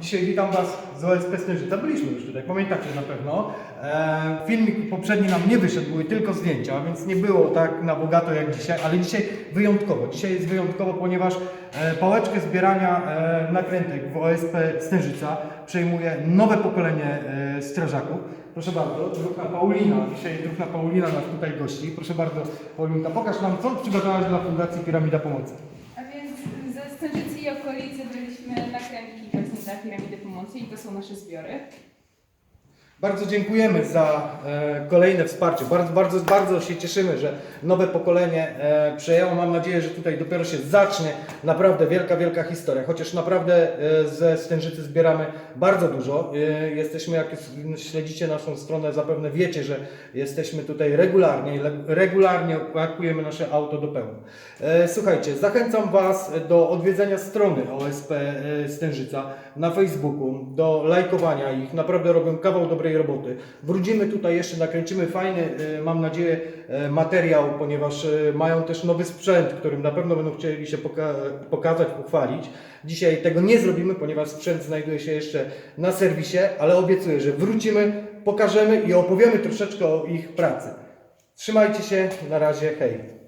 Dzisiaj witam Was z OSP Stężyca. Byliśmy już tutaj, pamiętacie na pewno. E, filmik poprzedni nam nie wyszedł, były tylko zdjęcia, więc nie było tak na bogato jak dzisiaj, ale dzisiaj wyjątkowo. Dzisiaj jest wyjątkowo, ponieważ e, pałeczkę zbierania e, nakrętek w OSP Stężyca przejmuje nowe pokolenie e, strażaków. Proszę bardzo, druhna Paulina. Dzisiaj druhna Paulina nas tutaj gości. Proszę bardzo, Paulinka, pokaż nam, co przygotowałaś dla Fundacji Piramida Pomocy. A więc ze Stężycy i okolicy byliśmy nakrętki dla Piramidy Pomocy i to są nasze zbiory. Bardzo dziękujemy za e, kolejne wsparcie. Bardzo, bardzo, bardzo się cieszymy, że nowe pokolenie e, przejęło. Mam nadzieję, że tutaj dopiero się zacznie naprawdę wielka, wielka historia. Chociaż naprawdę e, ze Stężycy zbieramy bardzo dużo. Jesteśmy, jak śledzicie naszą stronę, zapewne wiecie, że jesteśmy tutaj regularnie. Regularnie pakujemy nasze auto do pełna. Słuchajcie, zachęcam Was do odwiedzenia strony OSP Stężyca na Facebooku, do lajkowania ich. Naprawdę robią kawał dobrej roboty. Wrócimy tutaj jeszcze, nakręcimy fajny, e, mam nadzieję, e, materiał, ponieważ e, mają też nowy sprzęt, którym na pewno będą chcieli się poka- pokazać, pochwalić. Dzisiaj tego nie zrobimy, ponieważ sprzęt znajduje się jeszcze na serwisie, ale obiecuję, że wrócimy, pokażemy i opowiemy troszeczkę o ich pracy. Trzymajcie się, na razie, hej.